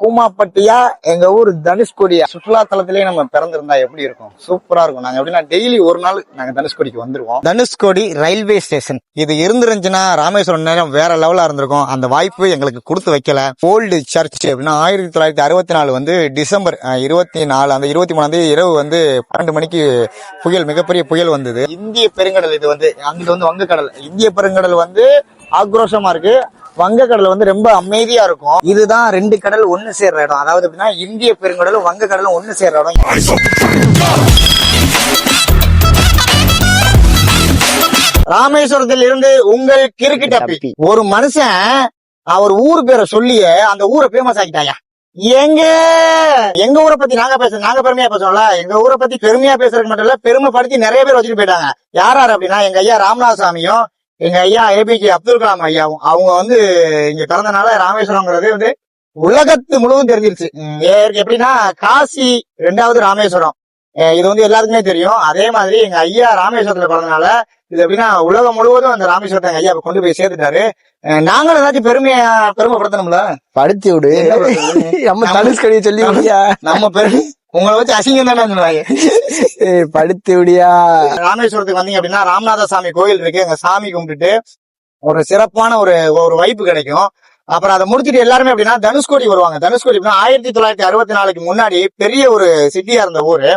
கூமாப்பட்டியா எங்க ஊர் தனுஷ்கோடியா. சுற்றுலா தலத்திலேயே நம்ம பிறந்திருந்தா எப்படி இருக்கும்? சூப்பரா இருக்கும். நாங்க எப்படின்னா டெய்லி ஒரு நாள் நாங்க தனுஷ்கோடிக்கு வந்துருவோம். Dhanushkodi railway station. இது இருந்துருந்துச்சுன்னா ராமேஸ்வரம் நேரம் வேற லெவலா இருந்திருக்கும். அந்த வாய்ப்பு எங்களுக்கு கொடுத்து வைக்கல. ஓல்டு சர்ச் அப்படின்னா ஆயிரத்தி தொள்ளாயிரத்தி அறுபத்தி நாலு வந்து டிசம்பர் இருபத்தி நாலு அந்த இருபத்தி மூணாம் தேதி இரவு வந்து பன்னெண்டு மணிக்கு புயல் மிகப்பெரிய புயல் வந்தது. இந்திய பெருங்கடல் இது வந்து அங்கிட்டு வந்து வங்கக்கடல். இந்திய பெருங்கடல் வந்து ஆக்ரோஷமா இருக்கு. வங்கக்கடல் வந்து ரொம்ப அமைதியா இருக்கும். இதுதான் ரெண்டு கடல் ஒண்ணு சேர்ற இடம். அதாவது எப்படின்னா இந்திய பெருங்கடலும் வங்கக்கடலும் ஒண்ணு சேர்ற இடம். ராமேஸ்வரத்தில் இருந்து உங்கள் கிறுக்கு டப்பி ஒரு மனுஷன் அவர் ஊர் பேரை சொல்லியே அந்த ஊரை ஃபேமஸ் ஆக்கிட்டாங்க எங்க? எங்க ஊரை பத்தி நாங்க பேசுறோம் நாங்க பெருமையா பேசுறோம்ல? எங்க ஊரை பத்தி பெருமையா பேசுறதுக்கு மட்டும் இல்ல பெருமைப்படுத்தி நிறைய பேர் வச்சுட்டு போயிட்டாங்க. யார் யார் அப்படின்னா எங்க ஐயா ராமநாதசாமியும் எங்க ஐயா ஏபிஜே அப்துல் கலாம் ஐயாவும் அவங்க வந்து இங்க பிறந்தனால ராமேஸ்வரம்ங்கிறது வந்து உலகத்து முழுவதும் தெரிஞ்சிருச்சு. எப்படின்னா காசி ரெண்டாவது ராமேஸ்வரம். இது வந்து எல்லாருக்குமே தெரியும். அதே மாதிரி எங்க ஐயா ராமேஸ்வரத்துல பிறந்தனால இது எப்படின்னா உலகம் முழுவதும் அந்த ராமேஸ்வரத்தை எங்க ஐயா கொண்டு போய் சேர்த்துட்டாரு. நாங்களும் ஏதாச்சும் பெருமையா பெருமைப்படுத்தணும்ல? படுத்தி விடு? நம்ம தனுஷ்கடியை சொல்லி நம்ம பெருமை உங்களை வச்சு அசிங்கம் தானே சொல்லுவாங்க. ஏய், படுத்தி விடியா. ராமேஸ்வரத்துக்கு வந்தீங்க அப்படின்னா ராமநாத சாமி கோயில் இருக்கு. அங்க சாமி கும்பிட்டுட்டு ஒரு சிறப்பான ஒரு ஒரு வைப்பு கிடைக்கும். அப்புறம் அதை முடிச்சிட்டு எல்லாருமே அப்படின்னா தனுஷ்கோடி வருவாங்க. தனுஷ்கோடி அப்படின்னா ஆயிரத்தி தொள்ளாயிரத்தி அறுபத்தி நாலுக்கு முன்னாடி பெரிய ஒரு சிட்டியா இருந்த ஊரு.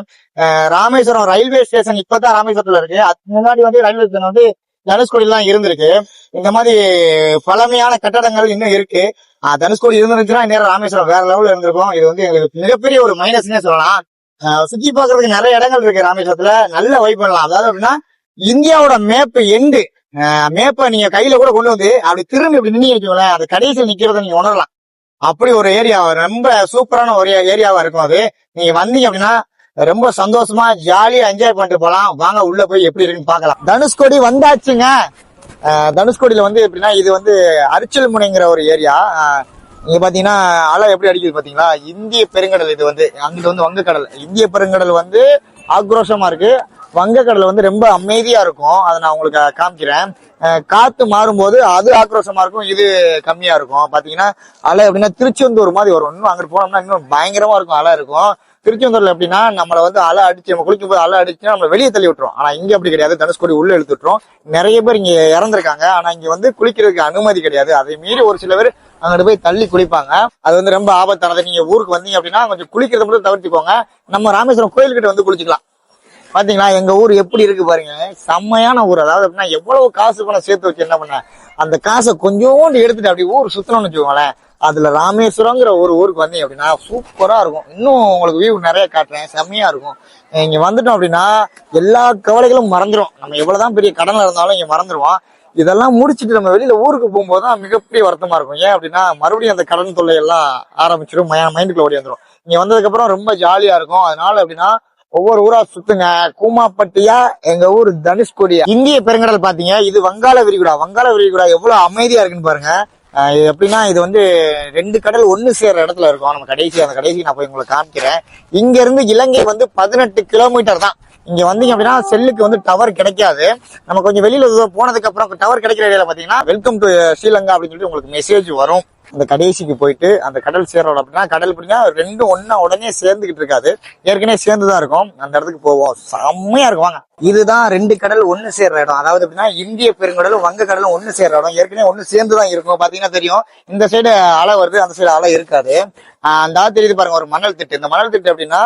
ராமேஸ்வரம் ரயில்வே ஸ்டேஷன் இப்பதான் ராமேஸ்வரத்துல இருக்கு. அதுக்கு முன்னாடி வந்து ரயில்வே ஸ்டேஷன் வந்து தனுஷ்கோடியில் தான் இருந்திருக்கு. இந்த மாதிரி பழமையான கட்டடங்கள் இன்னும் இருக்கு. தனுஷ்கோடி இருந்துருந்துச்சுன்னா நேரம் ராமேஸ்வரம் வேற லெவல்ல இருந்திருக்கும். இது வந்து எங்களுக்கு மிகப்பெரிய ஒரு மைனஸ்னே சொல்லலாம். அஹ் சுத்தி பாக்குறதுக்கு நிறைய இடங்கள் இருக்கு ராமேஸ்வரத்துல. நல்ல வைப் பண்ணலாம். அதாவது அப்படின்னா இந்தியாவோட மேப் எண்டு மேப்பை நீங்க கையில கூட கொண்டு வந்து அப்படி திரும்பி இப்படி நின்று வச்சுக்கோங்களேன் அது கடைசியில் நிக்கிறத நீங்க உணரலாம். அப்படி ஒரு ஏரியா ரொம்ப சூப்பரான ஒரு ஏரியாவா இருக்கும் அது. நீங்க வந்தீங்க அப்படின்னா ரொம்ப சந்தோஷமா ஜாலியா என்ஜாய் பண்ணிட்டு போலாம். வாங்க உள்ள போய் எப்படி இருக்குன்னு பாக்கலாம் தனுஷ்கோடி வந்தாச்சுங்க. தனுஷ்கோடியில் வந்து எப்படின்னா இது வந்து அரிச்சல் முனைங்கிற ஒரு ஏரியா. நீங்கள் பார்த்தீங்கன்னா அலை எப்படி அடிக்குது பார்த்தீங்களா இந்திய பெருங்கடல் இது வந்து அங்கிட்டு வந்து வங்கக்கடல். இந்திய பெருங்கடல் வந்து ஆக்ரோஷமாக இருக்குது வங்கக்கடல் வந்து ரொம்ப அமைதியாக இருக்கும். அதை நான் உங்களுக்கு காமிக்கிறேன். காற்று மாறும்போது அது ஆக்ரோஷமாக இருக்கும் இது கம்மியாக இருக்கும். பார்த்தீங்கன்னா அலை எப்படின்னா திருச்செந்தூர் மாதிரி வரும். இன்னும் அங்கிட்டு போனோம்னா இன்னும் பயங்கரமாக இருக்கும் அலை இருக்கும். திருச்செந்தூர்ல எப்படின்னா நம்மளை வந்து அலை அடிச்சு நம்ம குளிக்கும் போது அலை அடிச்சுன்னா நம்ம வெளியே தள்ளி விட்டுரும். ஆனா இங்க அப்படி கிடையாது. தனுஷ்கோடி உள்ள இழுத்து நிறைய பேர் இங்க இறந்துருக்காங்க. ஆனா இங்க வந்து குளிக்கிறதுக்கு அனுமதி கிடையாது. அதை மீறி ஒரு சில பேர் அங்கிட்டு போய் தள்ளி குளிப்பாங்க. அது வந்து ரொம்ப ஆபத்தானது. நீங்க ஊருக்கு வந்தீங்க அப்படின்னா கொஞ்சம் குளிக்கிறத மட்டும் தவிர்த்துக்கோங்க. நம்ம ராமேஸ்வரம் கோயில்கிட்ட வந்து குளிச்சுக்கலாம். பாத்தீங்களா எங்க ஊர் எப்படி இருக்கு பாருங்க. செம்மையான ஊர். அதாவது அப்படின்னா எவ்வளவு காசு பணம் சேர்த்து வச்சு என்ன பண்ண அந்த காசை கொஞ்சோண்டு எடுத்துட்டு அப்படி ஊர் சுத்தணும்னு வச்சுக்கோங்களேன். அதுல ராமேஸ்வரங்கிற ஒரு ஊருக்கு வந்தீங்க அப்படின்னா சூப்பரா இருக்கும். இன்னும் உங்களுக்கு வியூ நிறைய காட்டுறேன். செம்மையா இருக்கும். இங்க வந்துட்டோம் அப்படின்னா எல்லா கவலைகளும் மறந்துடும் நம்ம எவ்வளவுதான் பெரிய கடன்ல இருந்தாலும் இங்க மறந்துடுவோம் இதெல்லாம் முடிச்சுட்டு நம்ம வெளியில ஊருக்கு போகும்போது தான் மிகப்பெரிய வருத்தமா இருக்கும். ஏன் அப்படின்னா மறுபடியும் அந்த கடன் தொல்லை எல்லாம் ஆரம்பிச்சிடும் மைண்டுக்குள்ள ஓடி வந்துடும் இங்க வந்ததுக்கு அப்புறம் ரொம்ப ஜாலியா இருக்கும். அதனால அப்படின்னா ஒவ்வொரு ஊரா சுத்துங்க. கூமாப்பட்டியா எங்க ஊர் தனுஷ்கோடியா. இந்திய பெருங்கடல் பாத்தீங்க இது வங்காள விரிகுடா. வங்காள விரிகுடா எவ்வளவு அமைதியா இருக்குன்னு பாருங்க. இது எப்படின்னா இது வந்து ரெண்டு கடல் ஒண்ணு சேர்ற இடத்துல இருக்கும். நம்ம கடைசி அந்த கடைசி நான் போய் உங்களுக்கு காமிக்கிறேன். இங்க இருந்து இலங்கை வந்து பதினெட்டு கிலோமீட்டர் தான். இங்க வந்தீங்க அப்படின்னா செல்லுக்கு வந்து டவர் கிடைக்காது. நம்ம கொஞ்சம் வெளியில போனதுக்கு அப்புறம் டவர் கிடைக்கிற இடையில பாத்தீங்கன்னா வெல்கம் டு ஸ்ரீலங்கா அப்படின்னு சொல்லிட்டு உங்களுக்கு மெசேஜ் வரும். அந்த கடைசிக்கு போயிட்டு அந்த கடல் சேரோட அப்படின்னா கடல் அப்படின்னா ரெண்டும் ஒன்னா உடனே சேர்ந்துகிட்டு இருக்காது. ஏற்கனவே சேர்ந்துதான் இருக்கும். அந்த இடத்துக்கு போவோம். செம்மையா இருக்கும். வாங்க. இதுதான் ரெண்டு கடல் ஒன்னு சேர்ற இடம். அதாவது எப்படின்னா இந்திய பெருங்கடலும் வங்க கடலும் ஒன்னு சேர்ற இடம். ஏற்கனவே ஒன்னு சேர்ந்துதான் இருக்கும். பாத்தீங்கன்னா தெரியும். இந்த சைடு அலை வருது அந்த சைடு அலை இருக்காது. அந்த ஆள் தெரியுது பாருங்க ஒரு மணல் திட்டு. இந்த மணல் திட்டு அப்படின்னா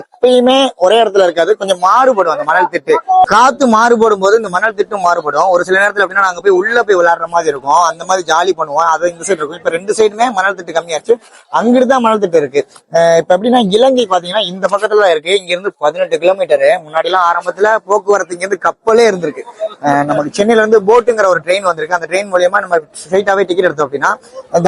எப்பயுமே ஒரே இடத்துல இருக்காது. கொஞ்சம் மாறுபடும் அந்த மணல் திட்டு. காத்து மாறுபடும் போது இந்த மணல் திட்டும் மாறுபடும். ஒரு சில நேரத்துல அப்படின்னா நாங்க போய் உள்ள போய் விளையாடுற மாதிரி இருக்கும். அந்த மாதிரி ஜாலி பண்ணுவோம். அது இந்த சைடு இருக்கும். இப்ப ரெண்டு சைடுமே மணல் திட்டு கம்மியாச்சு. அங்கிட்டு தான் மணல் திட்டு இருக்கு. இப்ப எப்படின்னா இலங்கை பாத்தீங்கன்னா இந்த பக்கத்துல தான் இருக்கு. இங்க இருந்து பதினெட்டு கிலோமீட்டர் முன்னாடி எல்லாம் ஆரம்பத்துல போக்குவரத்து இங்க இருந்து கப்பலே இருந்திருக்கு. நமக்கு சென்னையில இருந்து போட்டுங்கிற ஒரு ட்ரெயின் வந்திருக்கு. அந்த ட்ரெயின் மூலியமா நம்ம ஸ்ட்ரைட்டாவே டிக்கெட் எடுத்தோம் அப்படின்னா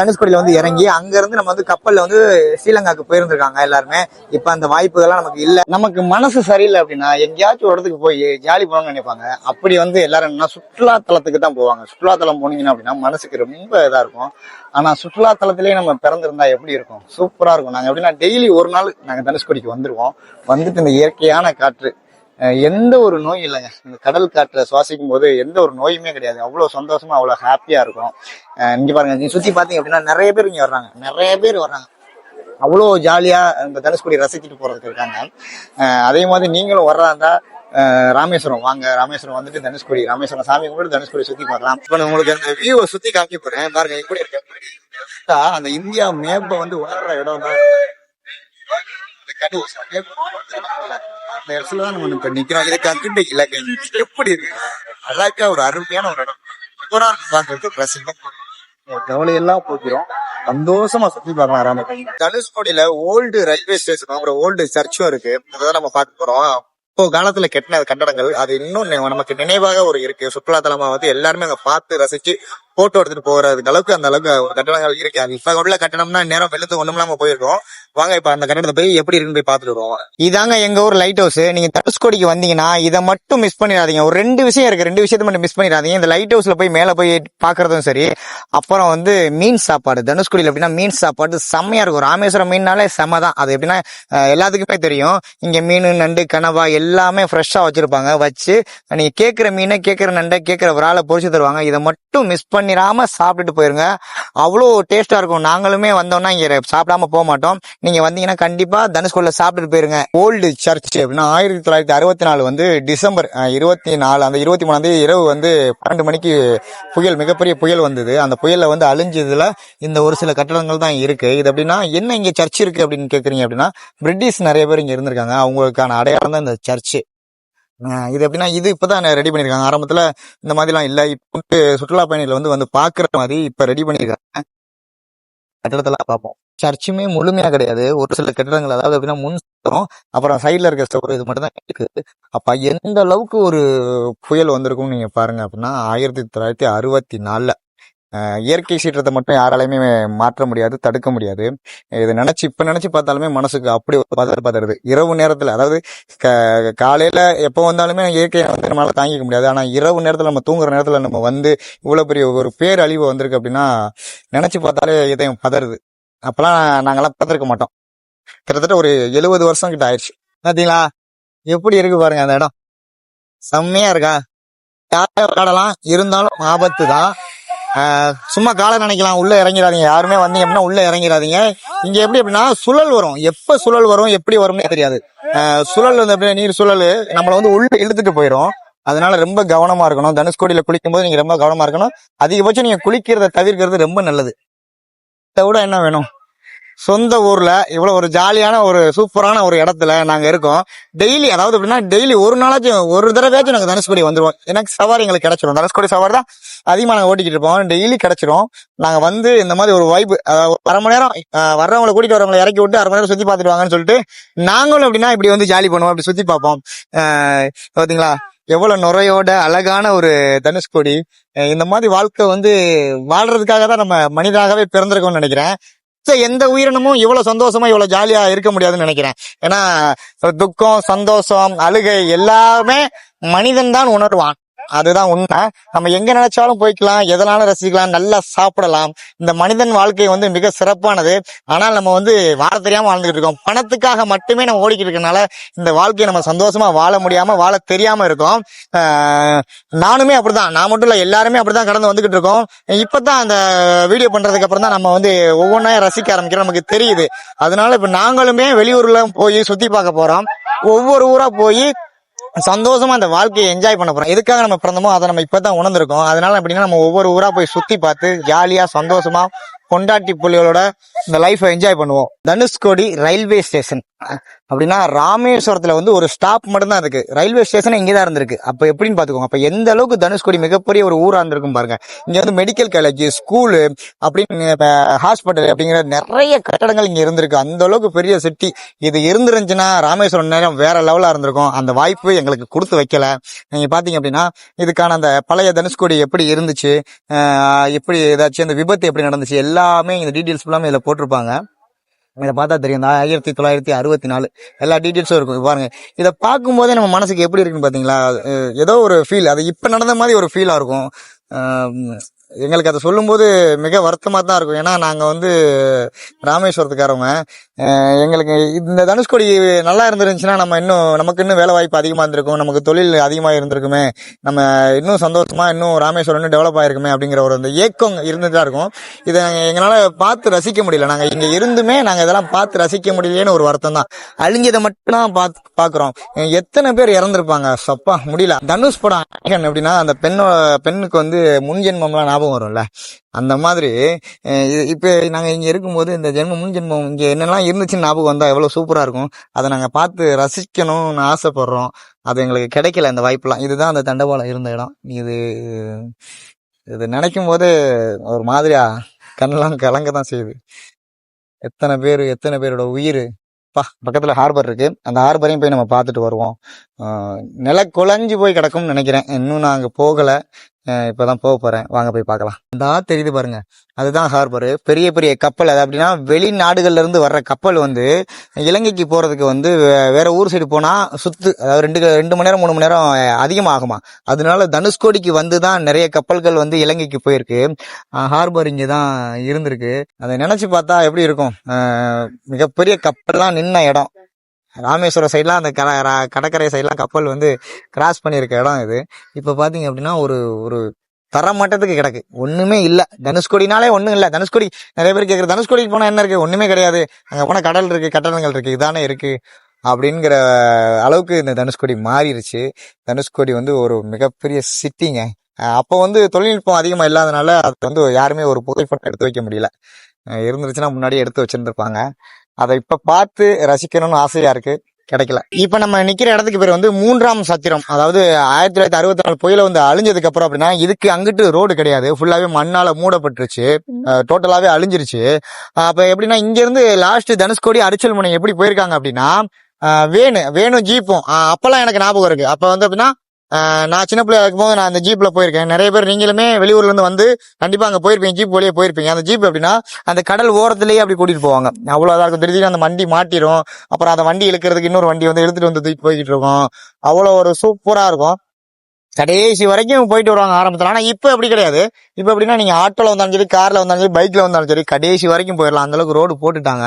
தனுஷ்கோடியில வந்து இறங்கி அங்க இருந்து நம்ம வந்து கப்பல்ல வந்து ஸ்ரீலங்காக்கு போயிருந்திருக்காங்க எல்லாருமே. இப்ப அந்த வாய்ப்புகள்லாம் நமக்கு இல்ல. நமக்கு மனசு சரியில்லை அப்படின்னா எங்கேயாச்சும் ஒரு இடத்துக்கு போய் ஜாலி போகணும்னு நினைப்பாங்க. அப்படி வந்து எல்லாரும் என்ன சுற்றுலா தலத்துக்கு தான் போவாங்க. சுற்றுலா தலம் போனீங்கன்னா அப்படின்னா மனசுக்கு ரொம்ப இதா இருக்கும். ஆனா சுற்றுலா தலத்திலேயே நம்ம பிறந்திருந்தா எப்படி இருக்கும்? சூப்பரா இருக்கும். நாங்க எப்படின்னா டெய்லி ஒரு நாள் நாங்க தனுஷ்கோடிக்கு வந்துருவோம். வந்துட்டு இந்த இயற்கையான காற்று எந்த ஒரு நோயும் இல்லைங்க. இந்த கடல் காற்றை சுவாசிக்கும் போது எந்த ஒரு நோயுமே கிடையாது. அவ்வளோ சந்தோஷமா அவ்வளோ ஹாப்பியா இருக்கும். இங்கே இங்க பாருங்க நீங்க சுத்தி பாத்தீங்க அப்படின்னா நிறைய பேர் இங்க வர்றாங்க. நிறைய பேர் வர்றாங்க. அவ்வளோ ஜாலியாக இந்த தனுஷ்கோடி ரசிச்சுட்டு போகிறதுக்கு இருக்காங்க. அதே மாதிரி நீங்களும் வர்றா இருந்தால் ராமேஸ்வரம். வாங்க ராமேஸ்வரம் வந்துட்டு தனுஷ்கோடி ராமேஸ்வரம் சாமி கும்பிட்டு தனுஷ்கோடி சுத்தி பார்க்கலாம். இப்ப உங்களுக்கு அந்த வியூவை சுத்தி காமிக்க போறேன். பாருங்க எப்படி இருக்கு பார்த்தா, அந்த இந்தியா மேப்பை வந்து வளர்ற இடம் தான் அந்த இடத்துல தான் நம்ம இப்ப நிக்கிறோம். இதுக்கு அங்கிட்ட இலங்கை எப்படி இருக்கு? அழகா ஒரு அருமையான ஒரு இடம். சூப்பரா பிரசித்தம் கவலை எல்லாம் போக்கிறோம். சந்தோஷமா சுத்தி பார்க்கலாம் ராமேஸ்வரம். தனுஷ்கோடியில ஓல்டு ரயில்வே ஸ்டேஷன் ஓல்டு சர்ச்சும் இருக்கு. அதான் நம்ம பார்க்க போறோம். இப்போ காலத்துல கெட்டின கட்டடங்கள் அது இன்னும் நமக்கு நினைவாக ஒரு இருக்கு. சுற்றுலா தலமா வந்து எல்லாருமே அங்க பார்த்து ரசிச்சு போட்டோ எடுத்துட்டு போறதுக்கு அளவுக்கு அந்த அளவுக்கு கட்டணங்கள் இருக்கு. அது இப்ப உள்ள கட்டணம்னா நேரம் வெளுத்து ஒண்ணும் இல்லாம போயிருக்கோம். வாங்க இப்ப அந்த கட்டணத்தை போய் எப்படி இருக்குன்னு போய் பார்த்துட்டு வருவோம். இதாங்க எங்க ஊர் லைட் ஹவுஸ் நீங்க தனுஷ்கோடிக்கு வந்தீங்கன்னா இதை மட்டும் மிஸ் பண்ணிடாதீங்க. ஒரு ரெண்டு விஷயம் இருக்கு. ரெண்டு விஷயத்த மட்டும் மிஸ் பண்ணிடாதீங்க. இந்த லைட் ஹவுஸ்ல போய் மேல போய் பாக்குறதும் சரி. அப்புறம் வந்து மீன் சாப்பாடு. தனுஷ்கோடியில் எப்படின்னா மீன் சாப்பாடு செம்மையா இருக்கும். ராமேஸ்வரம் மீன்னாலே செம்ம தான் அது எப்படின்னா எல்லாத்துக்குமே தெரியும். இங்க மீன் நண்டு கனவா எல்லாமே ஃப்ரெஷ்ஷா வச்சிருப்பாங்க. வச்சு நீங்க கேட்கிற மீனை கேட்கிற நண்டை கேட்கிற விராலை பொறிச்சு தருவாங்க. இதை மட்டும் மிஸ் பண்ணி பண்ணிடாம சாப்பிட்டுட்டு போயிருங்க. அவ்வளோ டேஸ்ட்டாக இருக்கும். நாங்களுமே வந்தோம்னா இங்கே சாப்பிடாம போக மாட்டோம். நீங்கள் வந்தீங்கன்னா கண்டிப்பாக தனுஷ்கோலில் சாப்பிட்டுட்டு போயிருங்க. ஓல்டு சர்ச் அப்படின்னா ஆயிரத்தி தொள்ளாயிரத்தி அறுபத்தி நாலு வந்து டிசம்பர் இருபத்தி நாலு அந்த இருபத்தி மூணாந்தேதி இரவு வந்து பன்னெண்டு மணிக்கு புயல் மிகப்பெரிய புயல் வந்தது. அந்த புயலில் வந்து அழிஞ்சதுல இந்த ஒரு சில கட்டடங்கள் தான் இருக்குது இது அப்படின்னா என்ன இங்கே சர்ச் இருக்குது அப்படின்னு கேட்குறீங்க அப்படின்னா பிரிட்டிஷ் நிறைய பேர் இங்கே இருந்திருக்காங்க. அவங்களுக்கான அடையாளம் தான் இந்த சர்ச்சு இது எப்படின்னா இது இப்பதான் ரெடி பண்ணிருக்காங்க. ஆரம்பத்துல இந்த மாதிரிலாம் இல்ல. இப்போ சுற்றுலா பயணிகள் வந்து வந்து பாக்குற மாதிரி இப்ப ரெடி பண்ணிருக்காங்க. கட்டடத்தெல்லாம் பார்ப்போம். சர்ச்சுமே முழுமையா கிடையாது. ஒரு சில கட்டிடங்கள் அதாவது எப்படின்னா முன் சுத்தம், அப்புறம் சைடுல இருக்க ஸ்டோர் இது மட்டும் தான் இருக்குது அப்ப எந்த அளவுக்கு ஒரு புயல் வந்திருக்கும்னு நீங்க பாருங்க அப்படின்னா ஆயிரத்தி தொள்ளாயிரத்தி அறுபத்தி நாலுல இயற்கை சீற்றத்தை மட்டும் யாராலையுமே மாற்ற முடியாது தடுக்க முடியாது. இதை நினைச்சு இப்ப நினைச்சு பார்த்தாலுமே மனசுக்கு அப்படி பதறு பதறுது. இரவு நேரத்துல அதாவது க- காலையில எப்போ வந்தாலுமே இயற்கையை வந்து நம்மளால தாங்கிக்க முடியாது. ஆனா இரவு நேரத்துல நம்ம தூங்குற நேரத்துல நம்ம வந்து இவ்வளவு பெரிய ஒரு பேரழிவு வந்திருக்கு அப்படின்னா நினைச்சு பார்த்தாலே இதயம் பதறுது. அப்பெல்லாம் நாங்கெல்லாம் பார்த்திருக்க மாட்டோம். கிட்டத்தட்ட ஒரு எழுபது வருஷம் கிட்ட ஆயிடுச்சு. பாத்தீங்களா? எப்படி இருக்கு பாருங்க அந்த இடம். செம்மையா இருக்கா? யாரும் விளையாடலாம்? இருந்தாலும் ஆபத்து தான் சும்மா காலை நினைக்கலாம் உள்ளே இறங்கிடாதீங்க. யாருமே வந்தீங்க அப்படின்னா உள்ளே இறங்கிடாதீங்க. இங்கே எப்படி அப்படின்னா சுழல் வரும். எப்போ சுழல் வரும் எப்படி வரும்னே தெரியாது. சுழல் வந்து அப்படியே நீர் சுழல் நம்மளை வந்து உள்ளே இழுத்துட்டு போயிடும் அதனால ரொம்ப கவனமா இருக்கணும். தனுஷ்கோடியில் குளிக்கும் போது நீங்க ரொம்ப கவனமா இருக்கணும். அதிகபட்சம் நீங்க குளிக்கிறத தவிர்க்கிறது ரொம்ப நல்லது. இதை விட என்ன வேணும்? சொந்த ஊர்ல இவ்வளவு ஒரு ஜாலியான ஒரு சூப்பரான ஒரு இடத்துல நாங்க இருக்கோம். டெய்லி அதாவது எப்படின்னா டெய்லி ஒரு நாளாச்சும் ஒரு தடவையாச்சும் நாங்க தனுஷ்கோடி வந்துருவோம். எனக்கு சவாரி எங்களுக்கு கிடைச்சிடும் தனுஷ்கோடி சவாரி தான் அதிகமாக நாங்கள் ஓட்டிக்கிட்டு இருப்போம். டெய்லி கிடைச்சிரும். நாங்க வந்து இந்த மாதிரி ஒரு வைப்பு அரை மணி நேரம் வர்றவங்களை கூட்டிட்டு வரவங்களை இறக்கி விட்டு அரை மணி நேரம் சுத்தி பார்த்துட்டு வாங்கன்னு சொல்லிட்டு நாங்களும் அப்படின்னா இப்படி வந்து ஜாலி பண்ணுவோம். அப்படி சுத்தி பார்ப்போம். அஹ், பாத்தீங்களா? எவ்வளவு நுரையோட அழகான ஒரு தனுஷ்கோடி. இந்த மாதிரி வாழ்க்கை வந்து வாழ்றதுக்காக தான் நம்ம மனிதனாகவே பிறந்திருக்கோம்னு நினைக்கிறேன். எந்த உயிரினமும் இவ்வளவு சந்தோஷமா இவ்வளவு ஜாலியா இருக்க முடியாதுன்னு நினைக்கிறேன். ஏன்னா துக்கம் சந்தோஷம் அழுகை எல்லாமே மனிதன் தான் உணர்வான். அதுதான் உண்மை. நம்ம எங்க நினைச்சாலும் போய்க்கலாம் எதனாலும் ரசிக்கலாம் நல்லா சாப்பிடலாம். இந்த மனிதன் வாழ்க்கை வந்து மிக சிறப்பானது. ஆனால் நம்ம வந்து வாழ தெரியாம வாழ்ந்துட்டு இருக்கோம். பணத்துக்காக மட்டுமே நம்ம ஓடிக்கிட்டு இருக்கனால இந்த வாழ்க்கையை நம்ம சந்தோஷமா வாழ முடியாம வாழ தெரியாம இருக்கோம். நானுமே அப்படிதான். நான் மட்டும் இல்ல எல்லாருமே அப்படிதான் கடந்து வந்துகிட்டு இருக்கோம். இப்பதான் அந்த வீடியோ பண்றதுக்கு அப்புறம் தான் நம்ம வந்து ஒவ்வொன்றா ரசிக்க ஆரம்பிக்கிறோம். நமக்கு தெரியுது. அதனால இப்ப நாங்களுமே வெளியூர்ல போய் சுத்தி பார்க்க போறோம். ஒவ்வொரு ஊரா போய் சந்தோஷமா அந்த வாழ்க்கையை என்ஜாய் பண்ண போறோம். எதுக்காக நம்ம பிறந்தமோ அதை நம்ம இப்பதான் உணர்ந்திருக்கோம். அதனால அப்படின்னா நம்ம ஒவ்வொரு ஊரா போய் சுத்தி பார்த்து ஜாலியா சந்தோஷமா கொண்டாட்டி புள்ளிகளோட இந்த லைஃப்பை என்ஜாய் பண்ணுவோம். தனுஷ்கோடி ரயில்வே ஸ்டேஷன் அப்படின்னா ராமேஸ்வரத்துல வந்து ஒரு ஸ்டாப் மட்டும்தான் இருக்கு. ரயில்வே ஸ்டேஷன் இங்கே தான் இருந்திருக்கு. அப்ப எப்படின்னு பாத்துக்கோங்க அப்ப எந்த அளவுக்கு தனுஷ்கோடி மிகப்பெரிய ஒரு ஊரா இருந்திருக்கும் பாருங்க. இங்க வந்து மெடிக்கல் காலேஜ் ஸ்கூலு அப்படின்னு ஹாஸ்பிட்டல் அப்படிங்கிற நிறைய கட்டடங்கள் இங்க இருந்திருக்கு. அந்த அளவுக்கு பெரிய சிட்டி இது இருந்துருந்துச்சுன்னா ராமேஸ்வரம் நேரம் வேற லெவலா இருந்திருக்கும். அந்த வாய்ப்பு எங்களுக்கு கொடுத்து வைக்கல. நீங்க பாத்தீங்க அப்படின்னா இதுக்கான அந்த பழைய தனுஷ்கோடி எப்படி இருந்துச்சு? எப்படி ஏதாச்சும் அந்த விபத்து எப்படி நடந்துச்சு? எல்லாமே இந்த டீட்டெயில்ஸ் ஃபுல்லாமே இதில் போட்டிருப்பாங்க. இதை பார்த்தா தெரியும். ஆயிரத்தி தொள்ளாயிரத்தி அறுபத்தி நாலு எல்லா டீட்டெயில்ஸும் இருக்கும். பாருங்க. இதை பார்க்கும்போதே நம்ம மனசுக்கு எப்படி இருக்குன்னு பாத்தீங்களா? ஏதோ ஒரு ஃபீல் அது இப்ப நடந்த மாதிரி ஒரு ஃபீலா இருக்கும். ஆஹ் எங்களுக்கு அதை சொல்லும்போது மிக வருத்தமாக தான் இருக்கும். ஏன்னா நாங்கள் வந்து ராமேஸ்வரத்துக்காரவங்க. எங்களுக்கு இந்த தனுஷ்கோடி நல்லா இருந்துருந்துச்சுன்னா நம்ம இன்னும் நமக்கு இன்னும் வேலை வாய்ப்பு அதிகமாக இருந்திருக்கும். நமக்கு தொழில் அதிகமாக இருந்திருக்குமே. நம்ம இன்னும் சந்தோஷமாக இன்னும் ராமேஸ்வரம் இன்னும் டெவலப் ஆகிருக்குமே அப்படிங்கிற ஒரு அந்த ஏக்கம் இருந்துட்டு தான் இருக்கும். இதை நாங்கள் எங்களால் பார்த்து ரசிக்க முடியல. நாங்கள் இங்கே இருந்துமே நாங்கள் இதெல்லாம் பார்த்து ரசிக்க முடியலன்னு ஒரு வருத்தம் தான். அழிஞ்சதை மட்டும் தான் பார்த்து பார்க்குறோம். எத்தனை பேர் இறந்துருப்பாங்க? சப்பா முடியல. தனுஷ் படம் action எப்படின்னா அந்த பெண்ணோட பெண்ணுக்கு வந்து முன்ஜென்மம்லாம் ஞாபகம் வரும்ல? அந்த மாதிரி இப்போ நாங்கள் இங்கே இருக்கும்போது இந்த ஜென்மம் முன் ஜென்மம் இங்கே என்னெல்லாம் இருந்துச்சுன்னு ஞாபகம் வந்தால் எவ்வளோ சூப்பராக இருக்கும். அதை நாங்கள் பார்த்து ரசிக்கணும்னு ஆசைப்படுறோம். அது எங்களுக்கு கிடைக்கல இந்த வாய்ப்புலாம் இதுதான் அந்த தண்டவாளம் இருந்த இடம். இது இது நினைக்கும் போது ஒரு மாதிரியா கண்ணெல்லாம் கலங்க தான் செய்யுது. எத்தனை பேர் எத்தனை பேரோட உயிர். பா பக்கத்தில் ஹார்பர் இருக்குது அந்த ஹார்பரையும் போய் நம்ம பார்த்துட்டு வருவோம். நில குழஞ்சு போய் கிடக்கும்னு நினைக்கிறேன். இன்னும் நான் அங்கே போகலை. இப்போ தான் போக போகிறேன் வாங்க போய் பார்க்கலாம். தான் தெரியுது பாருங்க. அதுதான் ஹார்பர் பெரிய பெரிய கப்பல். அது அப்படின்னா வெளிநாடுகள்லேருந்து வர்ற கப்பல் வந்து இலங்கைக்கு போகிறதுக்கு வந்து வே- ஊர் சைடு போனால் சுற்று அதாவது ரெண்டு ரெண்டு மணி நேரம் மூணு மணி நேரம் அதிகமாக ஆகுமா அதனால தனுஷ்கோடிக்கு வந்து தான் நிறைய கப்பல்கள் வந்து இலங்கைக்கு போயிருக்கு. ஹார்பர் இங்கே தான் இருந்திருக்கு. அதை நினச்சி பார்த்தா எப்படி இருக்கும்? மிகப்பெரிய கப்பல்லாம் நின்ன இடம். ராமேஸ்வரம் சைட்லாம் அந்த கர- ர- கடற்கரை சைட்லாம் கப்பல் வந்து கிராஸ் பண்ணியிருக்க இடம் இது. இப்போ பார்த்தீங்க அப்படின்னா ஒரு ஒரு தரமட்டத்துக்கு கிடக்கு. ஒன்றுமே இல்லை. தனுஷ்கோடினாலே ஒன்றும் இல்லை. தனுஷ்கோடி நிறைய பேர் கேட்குற தனுஷ்கோடிக்கு போனால் என்ன இருக்குது ஒன்றுமே கிடையாது. அங்கே போனால் கடல் இருக்குது கட்டடங்கள் இருக்குது இதானே இருக்குது அப்படிங்கிற அளவுக்கு இந்த தனுஷ்கோடி மாறிடுச்சு தனுஷ்கோடி வந்து ஒரு மிகப்பெரிய சிட்டிங்க. அப்போ வந்து தொழில்நுட்பம் அதிகமாக இல்லாதனால அது வந்து யாருமே ஒரு புகைப்படம் எடுத்து வைக்க முடியல. இருந்துருச்சுன்னா முன்னாடியே எடுத்து வச்சுருந்துருப்பாங்க. அதை இப்ப பார்த்து ரசிக்கணும்னு ஆசையா இருக்கு. கிடைக்கல. இப்ப நம்ம நிக்கிற இடத்துக்கு பேர் வந்து மூன்றாம் சத்திரம். அதாவது ஆயிரத்தி தொள்ளாயிரத்தி அறுபத்தி நாலு புயல வந்து அழிஞ்சதுக்கு அப்புறம் அப்படின்னா இதுக்கு அங்கிட்டு ரோடு கிடையாது. ஃபுல்லாவே மண்ணால மூடப்பட்டுருச்சு. டோட்டலாவே அழிஞ்சிருச்சு. அப்ப எப்படின்னா இங்க இருந்து லாஸ்ட் தனுஷ்கோடி அரிச்சல் முனை எப்படி போயிருக்காங்க அப்படின்னா வேணு வேணு ஜீப்பும் அப்பெல்லாம் எனக்கு ஞாபகம் இருக்கு. அப்ப வந்து அப்படின்னா நான் சின்ன பிள்ளையா இருக்கும்போது நான் அந்த ஜீப்பில் போயிருக்கேன். நிறைய பேர் நீங்களுமே வெளியூர்லேருந்து வந்து கண்டிப்பாக அங்கே போயிருப்பீங்க ஜீப் வழியே போயிருப்பீங்க. அந்த ஜீப் அப்படின்னா அந்த கடல் ஓரத்துலேயே அப்படி கூட்டிகிட்டு போவாங்க. அவ்வளோ அதாக இருக்கும். திடீர்னு அந்த வண்டி மாட்டிடும் அப்புறம் அந்த வண்டி இழுக்கிறதுக்கு இன்னொரு வண்டி வந்து இழுத்துட்டு வந்து தூக்கி போய்கிட்டு இருக்கோம். அவ்வளோ ஒரு சூப்பராக இருக்கும். கடைசி வரைக்கும் போயிட்டு வருவாங்க ஆரம்பத்தில். ஆனால் இப்போ அப்படி கிடையாது. இப்போ எப்படின்னா நீங்கள் ஆட்டோவில் வந்தாலும் சரி காரில் வந்தாலும் சரி பைக்கில் வந்தாலும் சரி கடைசி வரைக்கும் போயிடலாம். அந்த அளவுக்கு ரோடு போட்டுட்டாங்க.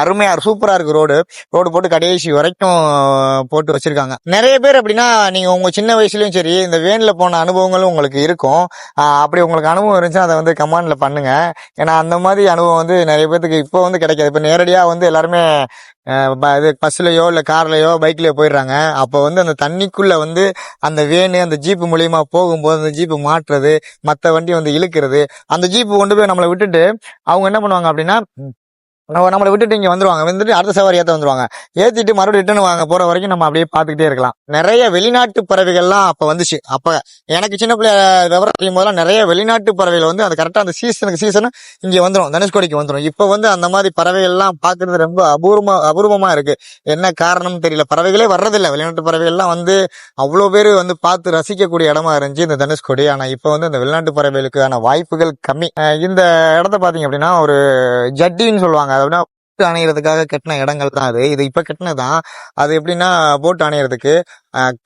அருமையாக சூப்பராக சூப்பரா ரோடு ரோடு போட்டு கடைசி வரைக்கும் போட்டு வச்சிருக்காங்க. நிறைய பேர் அப்படின்னா நீங்கள் உங்கள் சின்ன வயசுலேயும் சரி இந்த வேனில் போன அனுபவங்களும் உங்களுக்கு இருக்கும். அப்படி உங்களுக்கு அனுபவம் இருந்துச்சுன்னா அதை வந்து கமாண்டில் பண்ணுங்கள் ஏன்னா அந்த மாதிரி அனுபவம் வந்து நிறைய பேத்துக்கு இப்போ வந்து கிடைக்காது. இப்போ நேரடியாக வந்து எல்லாருமே இது பஸ்லையோ இல்லை கார்லையோ பைக்லையோ போயிடுறாங்க. அப்போ வந்து அந்த தண்ணிக்குள்ளே வந்து அந்த வேனு அந்த ஜீப்பு மூலியமா போகும்போது அந்த ஜீப்பு மாட்டுறது மற்ற வண்டி வந்து இழுக்கிறது அந்த ஜீப்பு கொண்டு போய் நம்மளை விட்டுட்டு அவங்க என்ன பண்ணுவாங்க அப்படின்னா நம்மளை விட்டுட்டு இங்கே வந்துருவாங்க. வந்துட்டு அடுத்த சவாரி ஏற்ற வந்துருவாங்க. ஏற்றிட்டு மறுபடியும் ரிட்டர்ன் வாங்க போகிற வரைக்கும் நம்ம அப்படியே பார்த்துக்கிட்டே இருக்கலாம். நிறைய வெளிநாட்டு பறவைகள்லாம் அப்போ வந்துச்சு. அப்போ எனக்கு சின்ன பிள்ளை விவரம் தெரியும் போதெல்லாம் நிறைய வெளிநாட்டு பறவைகள் வந்து அது கரெக்டாக அந்த சீசனுக்கு சீசனு இங்கே வந்துடும் தனுஷ்கோடிக்கு வந்துடும் இப்போ வந்து அந்த மாதிரி பறவைகள்லாம் பார்க்குறது ரொம்ப அபூர்வமாக அபூர்வமாக இருக்குது என்ன காரணம் தெரியல. பறவைகளே வர்றதில்லை. வெளிநாட்டு பறவைகள்லாம் வந்து அவ்வளோ பேர் வந்து பார்த்து ரசிக்கக்கூடிய இடமா இருந்துச்சு இந்த தனுஷ்கோடி. ஆனால் இப்போ வந்து இந்த வெளிநாட்டு பறவைகளுக்கான வாய்ப்புகள் கம்மி. இந்த இடத்த பார்த்தீங்க அப்படின்னா ஒரு ஜட்டின்னு சொல்லுவாங்க. அது போட் அணையிறதுக்காக கட்டின இடங்கள் தான் அது. இது இப்போ கட்டினதுதான். அது எப்படின்னா போட் அணையிறதுக்கு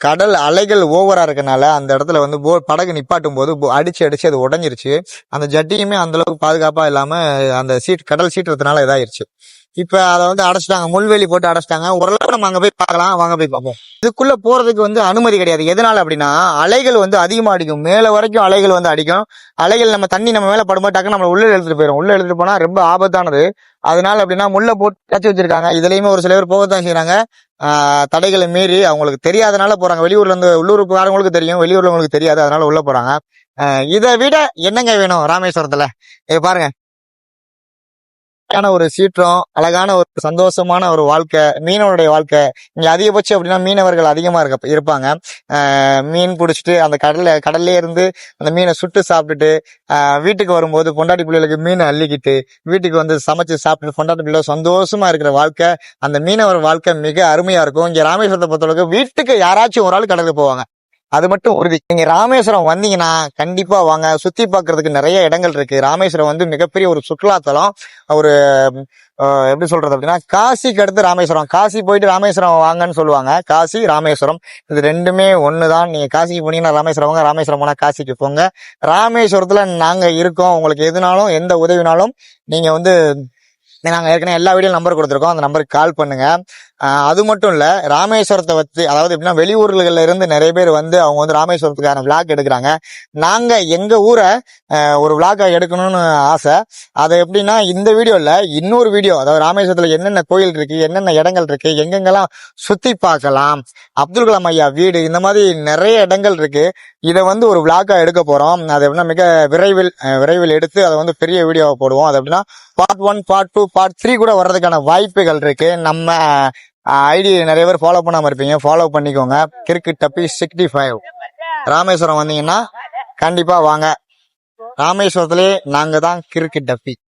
கடல் அலைகள் ஓவரா இருக்கனால அந்த இடத்துல வந்து போ படகு நிப்பாட்டும் போது அடிச்சு அடிச்சு அது உடஞ்சிருச்சு. அந்த ஜட்டியுமே அந்த அளவுக்கு பாதுகாப்பாக இல்லாமல் அந்த சீட் கடல் சீட்டுறதுனால இதாயிருச்சு. இப்ப அதை வந்து அடைச்சிட்டாங்க. முள்வேலி போட்டு அடைச்சிட்டாங்க. ஓரளவு நம்ம அங்க போய் பார்க்கலாம். வாங்க போய் பார்ப்போம். இதுக்குள்ள போறதுக்கு வந்து அனுமதி கிடையாது. எதனால அப்படின்னா அலைகள் வந்து அதிகமா அடிக்கும். மேல வரைக்கும் அலைகள் வந்து அடிக்கும். அலைகள் நம்ம தண்ணி நம்ம மேல படும்போது டக்குன்னு நம்ம உள்ள எழுத்துட்டு போயிடும் உள்ள எழுத்துட்டு போனா ரொம்ப ஆபத்தானது. அதனால அப்படின்னா முள்ள போட்டு தச்சு வச்சிருக்காங்க. இதுலயுமே ஒரு சில பேர் போகத்தான் செய்யறாங்க தடைகளை மீறி அவங்களுக்கு தெரியாதனால போறாங்க. வெளியூர்ல இருந்து உள்ளூர்காரங்களுக்கு தெரியும். வெளியூர்ல உங்களுக்கு தெரியாது. அதனால உள்ள போறாங்க. இதை விட என்னங்க வேணும் ராமேஸ்வரத்துல? ஏ பாருங்க. அழகான ஒரு சீற்றம் அழகான ஒரு சந்தோஷமான ஒரு வாழ்க்கை மீனவருடைய வாழ்க்கை. இங்க அதிகபட்சம் அப்படின்னா மீனவர்கள் அதிகமா இருக்க இருப்பாங்க. மீன் பிடிச்சிட்டு அந்த கடல்ல கடல்லே இருந்து அந்த மீனை சுட்டு சாப்பிட்டுட்டு வீட்டுக்கு வரும்போது பொண்டாட்டி பிள்ளைகளுக்கு மீனை அள்ளிக்கிட்டு வீட்டுக்கு வந்து சமைச்சு சாப்பிட்டு பொண்டாட்டி பிள்ளை சந்தோஷமா இருக்கிற வாழ்க்கை அந்த மீனவர் வாழ்க்கை மிக அருமையா இருக்கும். இங்க ராமேஸ்வரத்தை பொறுத்தளவுக்கு வீட்டுக்கு யாராச்சும் ஒரு ஆள் கடலுக்கு போவாங்க. அது மட்டும் உறுதி. நீங்க ராமேஸ்வரம் வந்தீங்கன்னா கண்டிப்பா வாங்க. சுத்தி பார்க்கறதுக்கு நிறைய இடங்கள் இருக்கு. ராமேஸ்வரம் வந்து மிகப்பெரிய ஒரு சுற்றுலாத்தலம். ஒரு எப்படி சொல்றது அப்படின்னா காசிக்கு அடுத்து ராமேஸ்வரம். காசி போயிட்டு ராமேஸ்வரம் வாங்கன்னு சொல்லுவாங்க. காசி ராமேஸ்வரம். இது ரெண்டுமே ஒன்று தான் நீங்க காசிக்கு போனீங்கன்னா ராமேஸ்வரம் வாங்க. ராமேஸ்வரம் போனால் காசிக்கு போங்க. ராமேஸ்வரத்துல நாங்க இருக்கோம். உங்களுக்கு எதுனாலும் எந்த உதவினாலும் நீங்க வந்து நாங்கள் ஏற்கனவே எல்லா வீடியோ நம்பர் கொடுத்துருக்கோம். அந்த நம்பருக்கு கால் பண்ணுங்கள் அது மட்டும் இல்லை ராமேஸ்வரத்தை வச்சு அதாவது எப்படின்னா வெளியூர்கள்ல இருந்து நிறைய பேர் வந்து அவங்க வந்து ராமேஸ்வரத்துக்கான விளாக் எடுக்கிறாங்க. நாங்கள் எங்கள் ஊரை ஒரு விளாக எடுக்கணும்னு ஆசை. அது எப்படின்னா இந்த வீடியோவில் இன்னொரு வீடியோ அதாவது ராமேஸ்வரத்தில் என்னென்ன கோயில் இருக்குது என்னென்ன இடங்கள் இருக்குது எங்கெங்கெல்லாம் சுற்றி பார்க்கலாம் அப்துல் கலாம் ஐயா வீடு இந்த மாதிரி நிறைய இடங்கள் இருக்குது இதை வந்து ஒரு விளாக்காக எடுக்க போகிறோம் அது எப்படின்னா மிக விரைவில் விரைவில் எடுத்து அதை வந்து பெரிய வீடியோவை போடுவோம். அது எப்படின்னா part one part two part three கூட வர்றதுக்கான வாய்ப்புகள் இருக்குது நம்ம ஐடி நிறைய பேர் ஃபாலோ பண்ணாமல் இருப்பீங்க. ஃபாலோ பண்ணிக்கோங்க. கிரிக்கெட் டப்பி சிக்ஸ்டி ஃபைவ் ராமேஸ்வரம் வந்தீங்கன்னா கண்டிப்பாக வாங்க. ராமேஸ்வரத்துலேயே நாங்கள் தான் கிறுக்கு டப்பி.